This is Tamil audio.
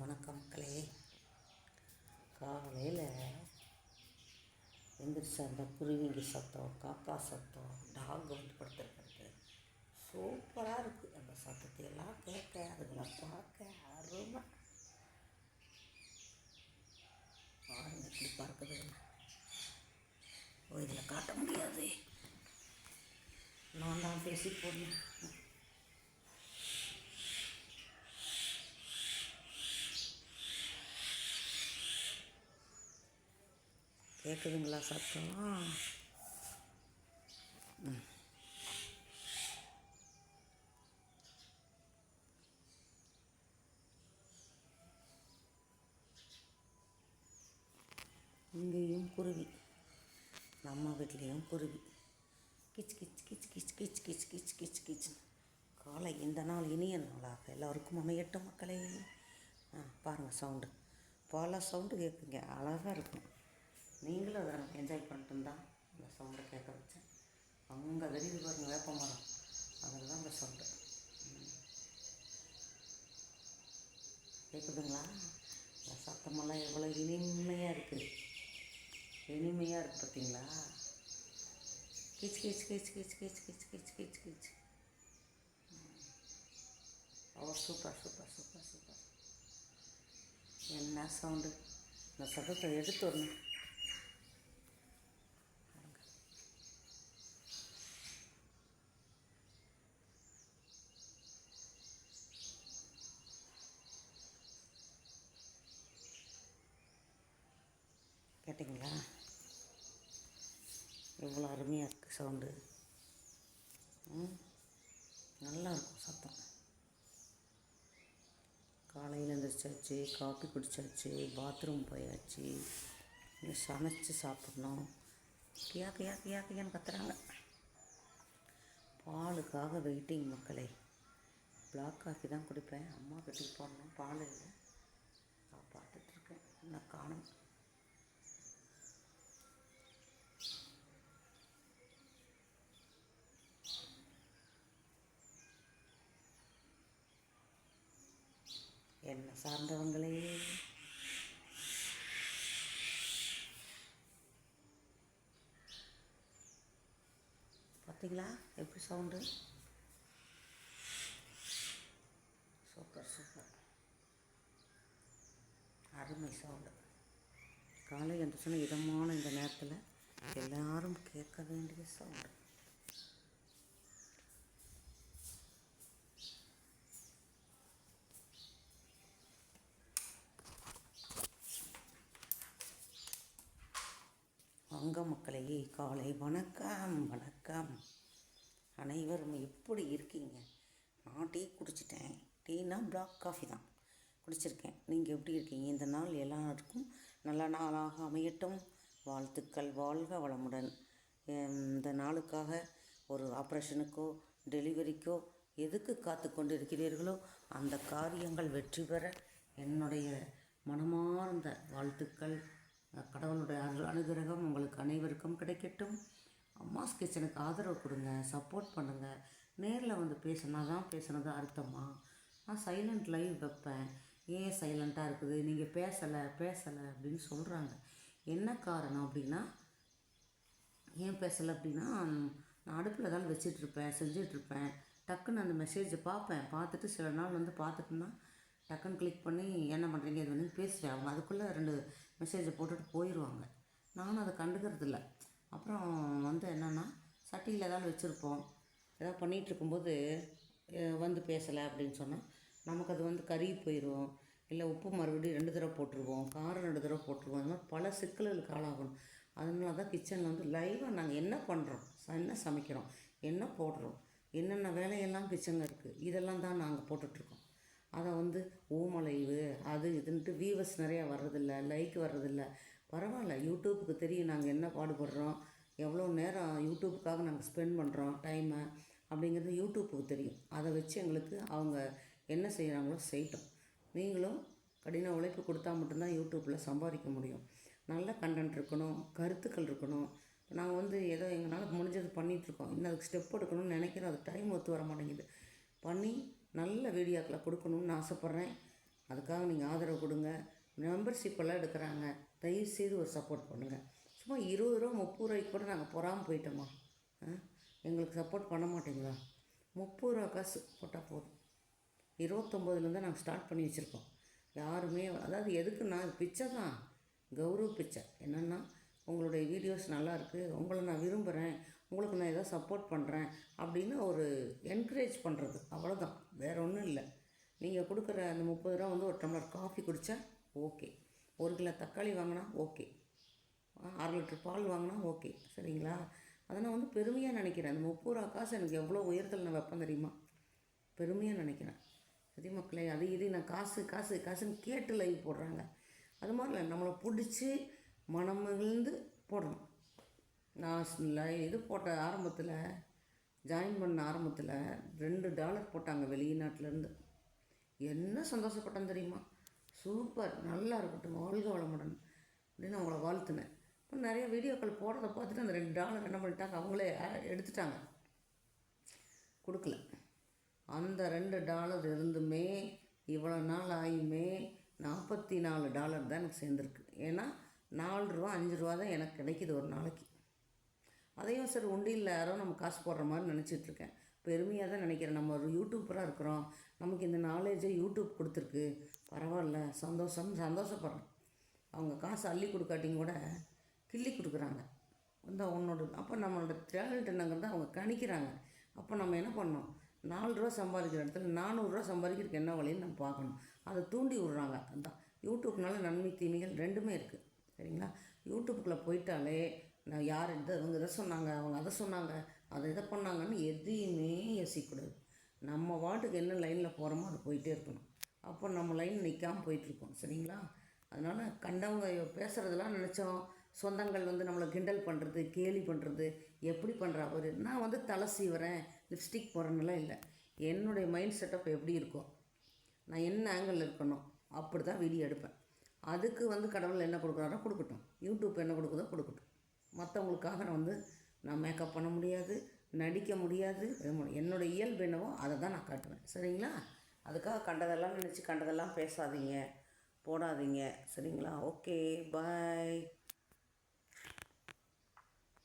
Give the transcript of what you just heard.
வணக்கம் மக்களே. காலையில் எந்திரிச்ச அந்த குருவிங்க சத்தம் காக்கா சத்தம் டாக் வந்து படுத்துருக்கிறது சூப்பராக இருக்குது அந்த சத்தத்தை எல்லாம் கேட்க அதுங்களை பார்க்க அருமை. பாருங்க இப்படி பார்க்குது. ஓ இதில் காட்ட முடியாது. நான் தான் பேசி போடணும். கேட்குதுங்களா சத்தம்? ம். இங்கேயும் குருவி. நம்ம வீட்லேயும் குருவி. கிச் கிச் கிச் கிச் கிச் கிச் கிச் கிச் கிச். காலை இந்த நாள் இனிய நாளாக எல்லோருக்கும் அமையட்டும் மக்களே. ஆ பாருங்கள் சவுண்டு. பல சவுண்டு கேட்குங்க அழகாக இருக்கும். நீங்களும் அதை என்ஜாய் பண்ணிட்டு இருந்தால் அந்த சவுண்டை கேட்க வச்சேன். அங்கே வெளியில் பாருங்க வேப்ப மரம். அதில் தான் அந்த சவுண்டு கேட்குதுங்களா இந்த சத்தமெல்லாம் எவ்வளோ இனிமையாக இருக்குது இனிமையாக இருக்குது பார்த்தீங்களா கிச் கிச் கிச் கிச் கிச் கிச் கிச் கிச் கிச். ஓ சூப்பர் சூப்பர் சூப்பர் சூப்பர் என்ன சவுண்டு இந்த சத்தத்தை எடுத்து வரணும் கேட்டிங்களா? எவ்வளோ அருமையாக இருக்குது சவுண்டு. ம்? நல்லா இருக்கும் சத்தம். காலையில் எழுந்திரிச்சாச்சு காஃபி குடிச்சாச்சு பாத்ரூம் போயாச்சு. இனி சமைச்சு சாப்பிட்ணும். கியா கியா கியா கியான்னு கத்துறாங்க. பாலுக்காக வெயிட்டிங் மக்களே. பிளாக் காஃபி தான் குடிப்பேன். அம்மா வீட்டுக்கு போடணும் பால் இல்லை. நான் பார்த்துட்ருக்கேன் நான் காணும்? என்ன சார்ந்தவங்களே? பார்த்தீங்களா எப்படி சவுண்டு? Super super. அருமை சவுண்டு. காலை எந்திரிச்சோன்னா இதமான இந்த நேரத்தில் எல்லாரும் கேட்க வேண்டிய சவுண்டு. அங்க மக்களே காலை வணக்கம் வணக்கம். அனைவரும் எப்படி இருக்கீங்க? நான் டீ குடிச்சிட்டேன். டீனா பிளாக் காஃபி தான். குடிச்சிருக்கேன். நீங்கள் எப்படி இருக்கீங்க? இந்த நாள் எல்லாருக்கும் நல்ல நாளாக அமையட்டும். வாழ்த்துக்கள். வாழ்க வளமுடன். இந்த நாளுக்காக ஒரு ஆப்ரேஷனுக்கோ டெலிவரிக்கோ எதுக்கு காத்து கொண்டு இருக்கிறீர்களோ அந்த காரியங்கள் வெற்றி பெற என்னுடைய மனமார்ந்த வாழ்த்துக்கள். கடவுளுடைய அருள் அனுகிரகம் உங்களுக்கு அனைவருக்கும் கிடைக்கட்டும். அம்மாஸ் கிச்சனுக்கு ஆதரவு கொடுங்க சப்போர்ட் பண்ணுங்கள் நேரில் வந்து பேசினா தான் பேசுனது அர்த்தமாக நான் சைலண்ட் லைவ் வைப்பேன். ஏன் சைலண்ட்டாக இருக்குது? நீங்கள் பேசலை பேசலை அப்படின்னு சொல்கிறாங்க என்ன காரணம் அப்படின்னா ஏன் பேசலை அப்படின்னா நான் அடுப்பில் தான் வச்சிட்ருப்பேன் செஞ்சிட்ருப்பேன் டக்குன்னு அந்த மெசேஜை பார்ப்பேன். பார்த்துட்டு சில நாள் வந்து பார்த்துட்டுனா டக்குன்னு கிளிக் பண்ணி என்ன பண்ணுறீங்க இது வந்து பேசுவேன் அவங்க அதுக்குள்ளே ரெண்டு மெசேஜை போட்டுட்டு போயிடுவாங்க நானும் அதை கண்டுக்கிறதில்ல. அப்புறம் வந்து என்னென்னா சட்டியில் ஏதாவது வச்சுருப்போம். ஏதாவது பண்ணிகிட்டு இருக்கும்போது வந்து பேசலை அப்படின்னு சொன்னால் நமக்கு அது வந்து கறி போயிடும் இல்லை உப்பு மறுபடியும் ரெண்டு தடவை போட்டுருவோம். காரம் ரெண்டு தடவை போட்டுருவோம். இந்த மாதிரி பல சிக்கல்களுக்கு ஆளாகணும். அதனால தான் கிச்சனில் வந்து லைவாக நாங்கள் என்ன பண்ணுறோம் என்ன சமைக்கிறோம்? என்ன போடுறோம்? என்னென்ன வேலையெல்லாம் கிச்சனில் இருக்குது இதெல்லாம் தான் நாங்கள் போட்டுட்ருக்கோம் அதை வந்து ஓமலைவு அது இதுன்ட்டு வியூவர்ஸ் நிறையா வர்றதில்ல லைக் வர்றதில்ல. பரவாயில்ல யூடியூப்புக்கு தெரியும் நாங்கள் என்ன பாடுபடுறோம் எவ்வளோ நேரம் யூடியூப்புக்காக நாங்கள் ஸ்பெண்ட் பண்ணுறோம் டைமை அப்படிங்கிறது யூடியூப்புக்கு தெரியும். அதை வச்சு எங்களுக்கு அவங்க என்ன செய்கிறாங்களோ செய்யட்டும். நீங்களும் கடின உழைப்பு கொடுத்தா மட்டும்தான் யூடியூப்பில் சம்பாதிக்க முடியும். நல்ல கண்டென்ட் இருக்கணும் கருத்துக்கள் இருக்கணும். நாங்கள் வந்து ஏதோ எங்களால் முடிஞ்சது பண்ணிகிட்ருக்கோம் இன்னும் அதுக்கு ஸ்டெப் எடுக்கணும்னு நினைக்கிறோம். அது டைம் ஒத்து வர மாட்டேங்குது. பண்ணி நல்ல வீடியோக்களை கொடுக்கணும்னு ஆசைப்பட்றேன். அதுக்காக நீங்கள் ஆதரவு கொடுங்க. மெம்பர்ஷிப்பெல்லாம் எடுக்கிறாங்க. தயவு செய்து ஒரு சப்போர்ட் பண்ணுங்கள் சும்மா இருபது ரூபா முப்பது ரூபாய்க்கு கூட நாங்கள் பொறாமல் போயிட்டோமா? ஆ? எங்களுக்கு சப்போர்ட் பண்ண மாட்டீங்களா? முப்பது ரூபா காசு போட்டால் போதும். இருபத்தொம்போதுலேருந்து நாங்கள் ஸ்டார்ட் பண்ணி வச்சுருக்கோம். யாருமே அதாவது எதுக்குன்னா இது பிச்சை தான்? கௌரவ பிச்சை. என்னென்னா உங்களுடைய வீடியோஸ் நல்லா இருக்குது உங்களை நான் விரும்புகிறேன் உங்களுக்கு நான் ஏதோ சப்போர்ட் பண்ணுறேன் அப்படின்னு ஒரு என்கரேஜ் பண்ணுறது அவ்வளோதான் வேறு ஒன்றும் இல்லை. நீங்கள் கொடுக்குற அந்த முப்பது ரூபா வந்து ஒரு டம்ளர் காஃபி குடித்தா ஓகே ஒரு கிலோ தக்காளி வாங்கினா ஓகே அரை லிட்டர் பால் வாங்கினா ஓகே சரிங்களா? அதை நான் வந்து பெருமையாக நினைக்கிறேன். அந்த முப்பது ரூபா காசு எனக்கு எவ்வளோ உயரத்தில் நான் வைப்பேன் தெரியுமா? பெருமையாக நினைக்கிறேன். சரி மக்களே அது இது நான் காசு காசு காசுன்னு கேட்டு லைவ் போடுறாங்க. அது மாதிரி இல்லை நம்மளை பிடிச்சி மனமிழ்ந்து போடணும். நான் லை- இது போட்ட ஆரம்பத்தில் ஜாயின் பண்ண ஆரம்பத்தில் ரெண்டு டாலர் போட்டாங்க வெளிநாட்டிலேருந்து. என்ன சந்தோஷப்பட்டேன் தெரியுமா? சூப்பர் நல்லா இருக்கட்டும் வாழ்க வளமுடன் அப்படின்னு அவங்கள வாழ்த்துனேன். இப்போ நிறைய வீடியோக்கள் போடுறத பார்த்துட்டு அந்த ரெண்டு டாலர் என்ன பண்ணிட்டாங்க? அவங்களே எடுத்துட்டாங்க. கொடுக்கல. அந்த ரெண்டு டாலர் இருந்துமே இவ்வளோ நாள் ஆகியுமே நாற்பத்தி நாலு டாலர் தான் எனக்கு சேர்ந்துருக்கு. ஏன்னா நாலு ரூபா அஞ்சு ரூபா தான் எனக்கு கிடைக்கிது ஒரு நாளைக்கு. அதையும் சரி உண்டியில் யாரோ நம்ம காசு போடுற மாதிரி நினச்சிட்ருக்கேன். பெருமையாக தான் நினைக்கிறேன். நம்ம ஒரு யூடியூப்பராக இருக்கிறோம். நமக்கு இந்த நாலேஜை யூடியூப் கொடுத்துருக்கு. பரவாயில்ல சந்தோஷம் சந்தோஷப்படுறோம். அவங்க காசு அள்ளி கொடுக்காட்டியும் கூட கிள்ளி கொடுக்குறாங்க. வந்து அவனோட அப்போ நம்மளோட டேலண்ட் என்னங்கிறத அவங்க கணிக்கிறாங்க. அப்போ நம்ம என்ன பண்ணோம் நாலு ரூபா சம்பாதிக்கிற இடத்துல நானூறுரூவா சம்பாதிக்கிறதுக்கு என்ன வழின்னு நம்ம பார்க்கணும். அதை தூண்டி விடுறாங்க. அதுதான் யூடியூப்னால நன்மை தீமைகள் ரெண்டுமே இருக்குது சரிங்களா? யூடியூப்புக்குள்ளே போயிட்டாலே நான் யார் இதை அவங்க இதை சொன்னாங்க அவங்க அதை சொன்னாங்க அதை இதை பண்ணாங்கன்னு எதையுமே யோசிக்கக்கூடாது. நம்ம வாட்டுக்கு என்ன லைனில் போகிறோமோ அது போயிட்டே இருக்கணும். அப்போ நம்ம லைன் நிற்காம போயிட்டுருக்கோம் சரிங்களா? அதனால் கண்டவங்க பேசுகிறதெல்லாம் நினச்சோம். சொந்தங்கள் வந்து நம்மளை கிண்டல் பண்ணுறது கேலி பண்ணுறது எப்படி பண்ணுறா அவர் நான் வந்து தலை சீவுறேன் லிப்ஸ்டிக் போகிறேன்னுலாம் இல்லை. என்னுடைய மைண்ட் செட்டப் எப்படி இருக்கும் நான் என்ன ஆங்கிளில் இருக்கணும் அப்படி தான் வீடியோ எடுப்பேன். அதுக்கு வந்து கடவுள் என்ன கொடுக்குறாரோ கொடுக்கட்டும். யூடியூப் என்ன கொடுக்குதோ கொடுக்கட்டும். மற்றவங்களுக்காக நான் வந்து நான் மேக்கப் பண்ண முடியாது நடிக்க முடியாது என்னோடய இயல்பு என்னவோ அதை தான் நான் காட்டுவேன். சரிங்களா? அதுக்காக கண்டதெல்லாம் நினச்சி கண்டதெல்லாம் பேசாதீங்க போடாதீங்க. சரிங்களா? Okay bye